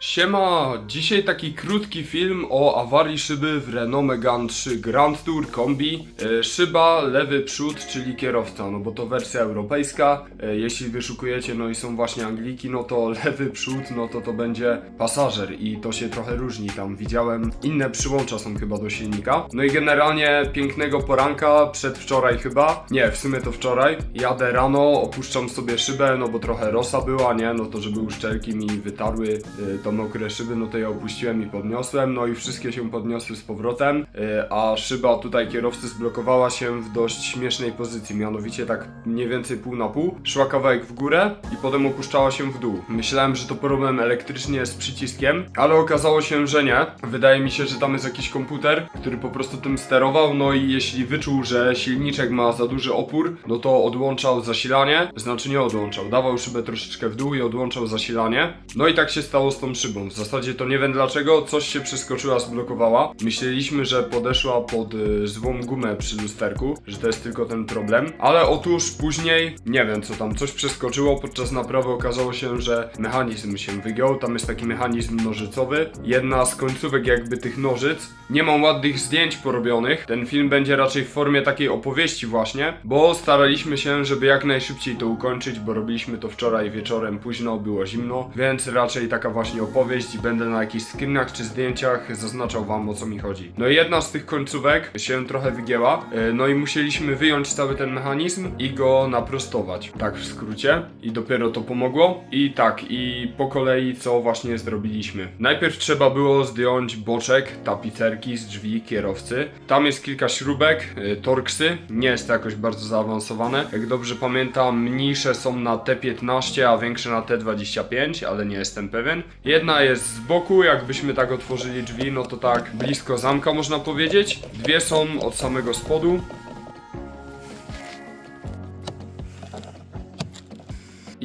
Siema, dzisiaj taki krótki film o awarii szyby w Renault Megane 3 Grand Tour Kombi. E, Szyba, lewy przód, czyli kierowca, no bo to wersja europejska. E, Jeśli wyszukujecie, no i są właśnie Angliki, no to lewy przód, no to to będzie pasażer i to się trochę różni tam. Widziałem, inne przyłącza są chyba do silnika. No i generalnie pięknego poranka, przedwczoraj chyba, nie, w sumie to wczoraj. Jadę rano, opuszczam sobie szybę, no bo trochę rosa była, nie, no to żeby uszczelki mi wytarły y, to mokre szyby, no to je opuściłem i podniosłem, no i wszystkie się podniosły z powrotem, y, a szyba tutaj kierowcy zblokowała się w dość śmiesznej pozycji, mianowicie tak mniej więcej pół na pół, szła kawałek w górę i potem opuszczała się w dół. Myślałem, że to problem elektrycznie z przyciskiem, ale okazało się, że nie. Wydaje mi się, że tam jest jakiś komputer, który po prostu tym sterował, no i jeśli wyczuł, że silniczek ma za duży opór, no to odłączał zasilanie, znaczy nie odłączał, dawał szybę troszeczkę w dół i odłączał zasilanie. No i tak się stało z tą szybą. W zasadzie to nie wiem dlaczego, coś się przeskoczyła, zblokowała. Myśleliśmy, że podeszła pod y, złą gumę przy lusterku, że to jest tylko ten problem, ale otóż później, nie wiem co tam, coś przeskoczyło, podczas naprawy okazało się, że mechanizm się wygiął, tam jest taki mechanizm nożycowy. Jedna z końcówek jakby tych nożyc, nie mam ładnych zdjęć porobionych, ten film będzie raczej w formie takiej opowieści właśnie, bo staraliśmy się, żeby jak najszybciej to ukończyć, bo robiliśmy to wczoraj wieczorem późno, było zimno, więc raczej taka właśnie opowieść i będę na jakichś screenach czy zdjęciach zaznaczał wam o co mi chodzi. No i jedna z tych końcówek się trochę wygięła, e, no i musieliśmy wyjąć cały ten mechanizm i go naprostować. Tak w skrócie i dopiero to pomogło i tak i po kolei co właśnie zrobiliśmy. Najpierw trzeba było zdjąć boczek tapicerki z drzwi kierowcy. Tam jest kilka śrubek, y, torksy, nie jest to jakoś bardzo zaawansowane. Jak dobrze pamiętam, mniejsze są na T15, a większe na T25, ale nie jestem pewien. Jedna jest z boku, jakbyśmy tak otworzyli drzwi, no to tak blisko zamka można powiedzieć. Dwie są od samego spodu.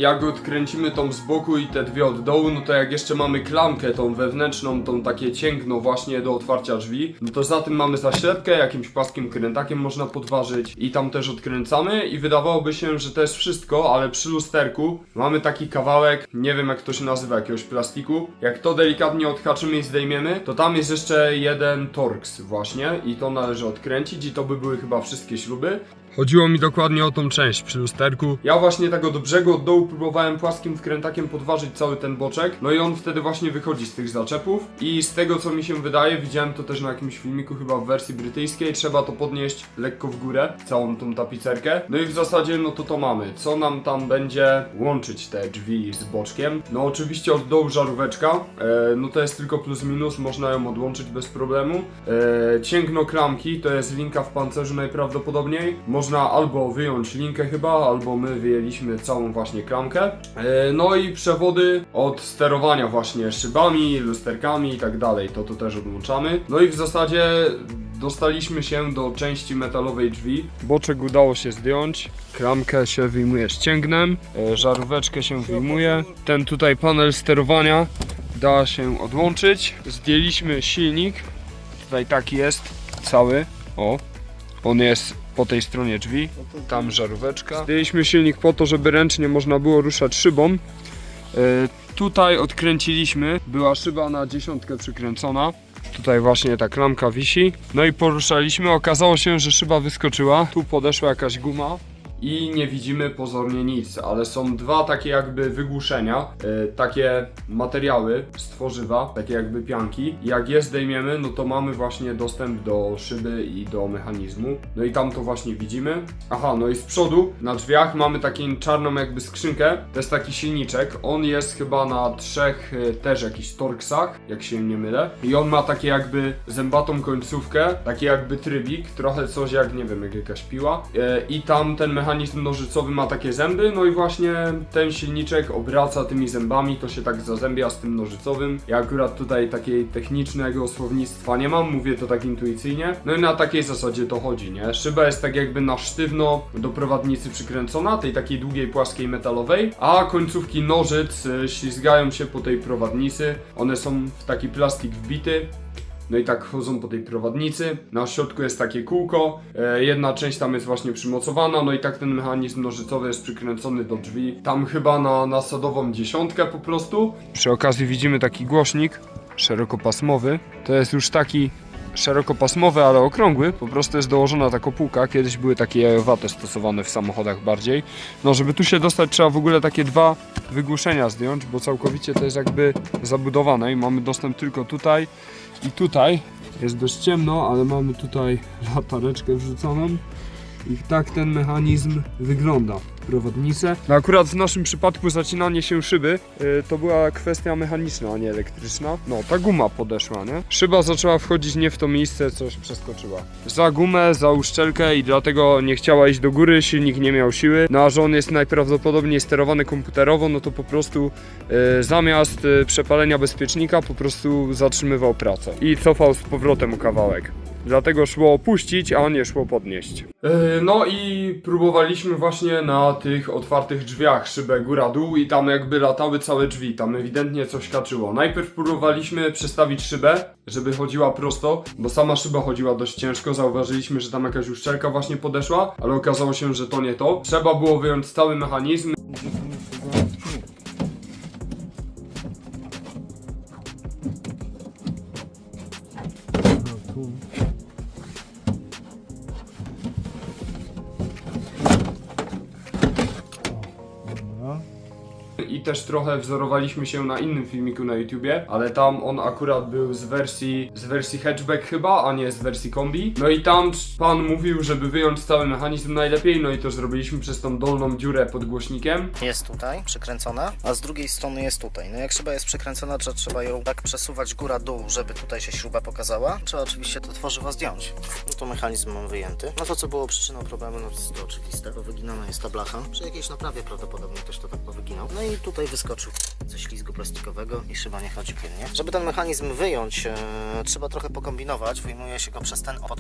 Jak odkręcimy tą z boku i te dwie od dołu, no to jak jeszcze mamy klamkę tą wewnętrzną, tą takie cięgno właśnie do otwarcia drzwi, no to za tym mamy zaślepkę, jakimś płaskim krętakiem można podważyć i tam też odkręcamy i wydawałoby się, że to jest wszystko, ale przy lusterku mamy taki kawałek, nie wiem jak to się nazywa, jakiegoś plastiku. Jak to delikatnie odhaczymy i zdejmiemy, to tam jest jeszcze jeden torx właśnie i to należy odkręcić i to by były chyba wszystkie śruby. Chodziło mi dokładnie o tą część przy lusterku. Ja właśnie tego do brzegu od dołu próbowałem płaskim wkrętakiem podważyć cały ten boczek. No i on wtedy właśnie wychodzi z tych zaczepów. I z tego co mi się wydaje, widziałem to też na jakimś filmiku chyba w wersji brytyjskiej, trzeba to podnieść lekko w górę, całą tą tapicerkę. No i w zasadzie no to to mamy. Co nam tam będzie łączyć te drzwi z boczkiem? No oczywiście od dołu żaróweczka. E, no to jest tylko plus minus, można ją odłączyć bez problemu. E, cięgno klamki, to jest linka w pancerzu najprawdopodobniej. Można albo wyjąć linkę chyba, albo my wyjęliśmy całą właśnie klamkę. E, no i przewody od sterowania właśnie szybami, lusterkami i tak dalej, to to też odłączamy. No i w zasadzie dostaliśmy się do części metalowej drzwi. Boczek udało się zdjąć, klamkę się wyjmuje ścięgnem, e, żaróweczkę się wyjmuje. Ten tutaj panel sterowania da się odłączyć. Zdjęliśmy silnik, tutaj taki jest, cały, o, on jest po tej stronie drzwi, tam żaróweczka. Zdjęliśmy silnik po to, żeby ręcznie można było ruszać szybą. E, tutaj odkręciliśmy, była szyba na dziesiątkę przykręcona. Tutaj właśnie ta klamka wisi. No i poruszaliśmy, okazało się, że szyba wyskoczyła. Tu podeszła jakaś guma. I nie widzimy pozornie nic, ale są dwa takie jakby wygłuszenia, e, takie materiały z tworzywa, takie jakby pianki. Jak je zdejmiemy, no to mamy właśnie dostęp do szyby i do mechanizmu. No i tam to właśnie widzimy. Aha, no i z przodu na drzwiach mamy taką czarną jakby skrzynkę. To jest taki silniczek. On jest chyba na trzech e, też jakichś torksach, jak się nie mylę. I on ma takie jakby zębatą końcówkę, taki jakby trybik, trochę coś jak, nie wiem, jak jakaś piła. E, I tam ten mechanizm nożycowy ma takie zęby, no i właśnie ten silniczek obraca tymi zębami, to się tak zazębia z tym nożycowym. Ja akurat tutaj takiej technicznego słownictwa nie mam, mówię to tak intuicyjnie. No i na takiej zasadzie to chodzi, nie? Szyba jest tak jakby na sztywno do prowadnicy przykręcona, tej takiej długiej, płaskiej metalowej, a końcówki nożyc y, ślizgają się po tej prowadnicy. One są w taki plastik wbity. No i tak chodzą po tej prowadnicy. Na środku jest takie kółko, e, jedna część tam jest właśnie przymocowana, no i tak ten mechanizm nożycowy jest przykręcony do drzwi. Tam chyba na nasadową dziesiątkę po prostu. Przy okazji widzimy taki głośnik szerokopasmowy. To jest już taki szerokopasmowy, ale okrągły. Po prostu jest dołożona ta kopułka. Kiedyś były takie jajowate stosowane w samochodach bardziej. No, żeby tu się dostać, trzeba w ogóle takie dwa wygłuszenia zdjąć, bo całkowicie to jest jakby zabudowane i mamy dostęp tylko tutaj i tutaj. Jest dość ciemno, ale mamy tutaj latareczkę wrzuconą. I tak ten mechanizm wygląda. Prowadnicę. No akurat w naszym przypadku zacinanie się szyby y, to była kwestia mechaniczna, a nie elektryczna. No, ta guma podeszła, nie? Szyba zaczęła wchodzić nie w to miejsce, coś przeskoczyła. Za gumę, za uszczelkę i dlatego nie chciała iść do góry, silnik nie miał siły. No a że on jest najprawdopodobniej sterowany komputerowo, no to po prostu y, zamiast y, przepalenia bezpiecznika po prostu zatrzymywał pracę i cofał z powrotem o kawałek. Dlatego szło opuścić, a nie szło podnieść. No i próbowaliśmy właśnie na tych otwartych drzwiach szybę góra-dół i tam jakby latały całe drzwi, tam ewidentnie coś kaczyło. Najpierw próbowaliśmy przestawić szybę, żeby chodziła prosto, bo sama szyba chodziła dość ciężko, zauważyliśmy, że tam jakaś uszczelka właśnie podeszła, ale okazało się, że to nie to. Trzeba było wyjąć cały mechanizm, też trochę wzorowaliśmy się na innym filmiku na YouTubie, ale tam on akurat był z wersji z wersji hatchback chyba, a nie z wersji kombi. No i tam pan mówił, żeby wyjąć cały mechanizm najlepiej, no i to zrobiliśmy przez tą dolną dziurę pod głośnikiem. jest tutaj przykręcona, a z drugiej strony jest tutaj. No jak szyba jest przykręcona, to trzeba ją tak przesuwać góra-dół, żeby tutaj się śruba pokazała. Trzeba oczywiście to tworzywo zdjąć. No to mechanizm mam wyjęty. No to co było przyczyną problemu, no to jest to oczywiste, bo wyginana jest ta blacha. Przy jakiejś naprawie prawdopodobnie ktoś to tak powyginał. No i tutaj wyskoczył ze ślizgu plastikowego i szyba nie chodzi płynnie. Żeby ten mechanizm wyjąć, e, trzeba trochę pokombinować. Wyjmuje się go przez ten pod.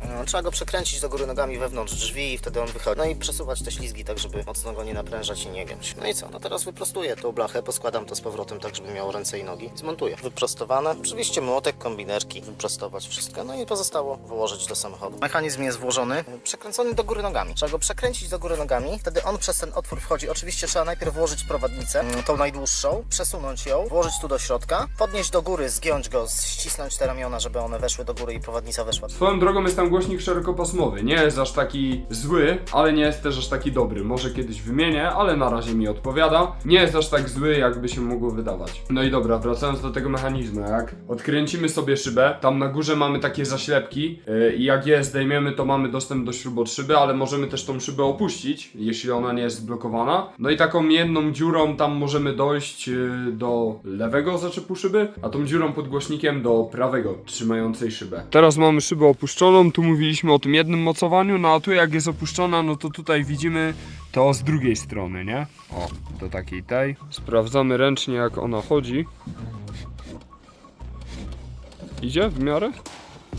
E, trzeba go przekręcić do góry nogami wewnątrz drzwi i wtedy on wychodzi. No i przesuwać te ślizgi tak, żeby mocno go nie naprężać i nie giąć. No i co? No teraz wyprostuję tą blachę, poskładam to z powrotem tak, żeby miało ręce i nogi. Zmontuję. Wyprostowane. Oczywiście młotek, kombinerki, wyprostować wszystko. No i pozostało wyłożyć do samochodu. Mechanizm jest włożony, e, przekręcony do góry nogami. Trzeba go przekręcić do góry nogami, wtedy on przez ten otwór wchodzi. Oczywiście trzeba najpierw włożyć prowadnicę, tą najdłuższą, przesunąć ją, włożyć tu do środka, podnieść do góry, zgiąć go, ścisnąć te ramiona, żeby one weszły do góry i prowadnica weszła. Swoją drogą jest tam głośnik szerokopasmowy. Nie jest aż taki zły, ale nie jest też aż taki dobry. Może kiedyś wymienię, ale na razie mi odpowiada. Nie jest aż tak zły, jakby się mogło wydawać. No i dobra, wracając do tego mechanizmu, jak odkręcimy sobie szybę, tam na górze mamy takie zaślepki yy, i jak je zdejmiemy, to mamy dostęp do śrub od szyby, ale możemy też tą szybę opuścić, jeśli ona nie jest zblokowana. No i taką jedną dziurą tam możemy dojść yy, do lewego zaczepu szyby, a tą dziurą pod głośnikiem do prawego trzymającej szybę. Teraz mamy szybę opuszczoną, tu mówiliśmy o tym jednym mocowaniu, no a tu jak jest opuszczona, no to tutaj widzimy to z drugiej strony, nie? O, do takiej tej. Sprawdzamy ręcznie jak ona chodzi. Idzie w miarę?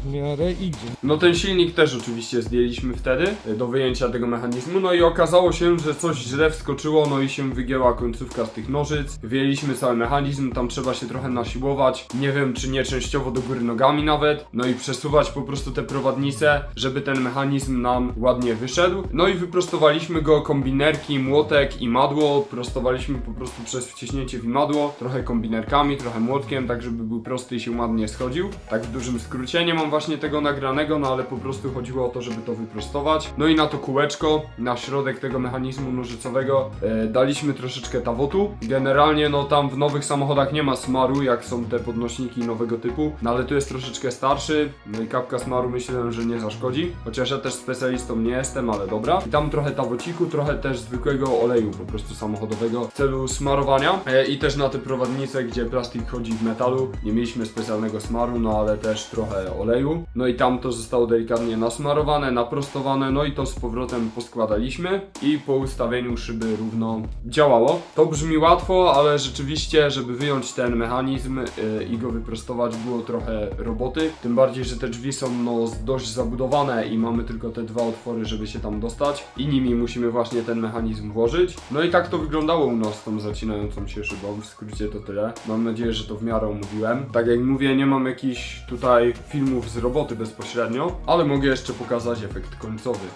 Miarę idzie. No ten silnik też oczywiście zdjęliśmy wtedy e, do wyjęcia tego mechanizmu, no i okazało się, że coś źle wskoczyło, no i się wygięła końcówka z tych nożyc. Wyjęliśmy cały mechanizm, tam trzeba się trochę nasiłować, nie wiem czy nie częściowo do góry nogami nawet, no i przesuwać po prostu te prowadnice, żeby ten mechanizm nam ładnie wyszedł. No i wyprostowaliśmy go kombinerki, młotek i madło, prostowaliśmy po prostu przez wciśnięcie w imadło, trochę kombinerkami, trochę młotkiem, tak żeby był prosty i się ładnie schodził. Tak w dużym skrócie, nie mam właśnie tego nagranego, no ale po prostu chodziło o to, żeby to wyprostować. No i na to kółeczko, na środek tego mechanizmu nożycowego e, daliśmy troszeczkę tawotu. Generalnie no tam w nowych samochodach nie ma smaru, jak są te podnośniki nowego typu, no ale tu jest troszeczkę starszy, no i kapka smaru myślę, że nie zaszkodzi. Chociaż ja też specjalistą nie jestem, ale dobra. I tam trochę tawociku, trochę też zwykłego oleju po prostu samochodowego w celu smarowania. E, I też na te prowadnice, gdzie plastik chodzi w metalu, nie mieliśmy specjalnego smaru, no ale też trochę oleju No i tam to zostało delikatnie nasmarowane, naprostowane, no i to z powrotem poskładaliśmy i po ustawieniu szyby równo działało. To brzmi łatwo, ale rzeczywiście, żeby wyjąć ten mechanizm yy, i go wyprostować było trochę roboty. Tym bardziej, że te drzwi są no dość zabudowane i mamy tylko te dwa otwory, żeby się tam dostać i nimi musimy właśnie ten mechanizm włożyć. No i tak to wyglądało u nas z tą zacinającą się szybą. W skrócie to tyle. Mam nadzieję, że to w miarę omówiłem. Tak jak mówię, nie mam jakichś tutaj filmów z roboty bezpośrednio, ale mogę jeszcze pokazać efekt końcowy.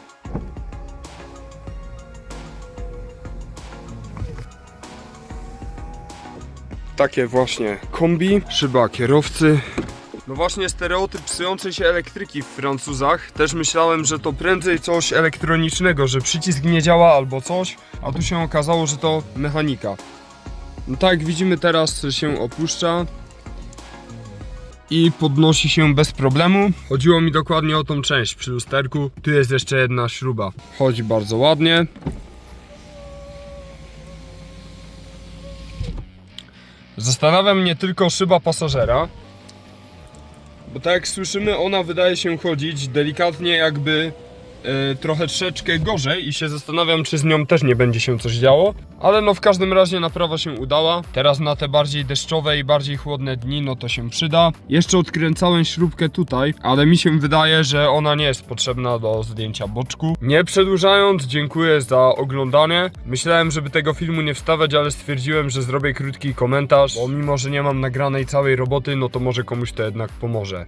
Takie właśnie kombi, szyba kierowcy. No właśnie stereotyp psującej się elektryki w Francuzach. Też myślałem, że to prędzej coś elektronicznego, że przycisk nie działa albo coś, a tu się okazało, że to mechanika. No tak jak widzimy teraz się opuszcza i podnosi się bez problemu. Chodziło mi dokładnie o tą część przy lusterku. Tu jest jeszcze jedna śruba. Chodzi bardzo ładnie. Zastanawia mnie tylko szyba pasażera. Bo tak jak słyszymy, ona wydaje się chodzić delikatnie jakby trochę troszeczkę gorzej i się zastanawiam, czy z nią też nie będzie się coś działo. Ale no w każdym razie naprawa się udała. Teraz na te bardziej deszczowe i bardziej chłodne dni, no to się przyda. Jeszcze odkręcałem śrubkę tutaj, ale mi się wydaje, że ona nie jest potrzebna do zdjęcia boczku. Nie przedłużając, dziękuję za oglądanie. Myślałem, żeby tego filmu nie wstawiać, ale stwierdziłem, że zrobię krótki komentarz, bo mimo, że nie mam nagranej całej roboty, no to może komuś to jednak pomoże.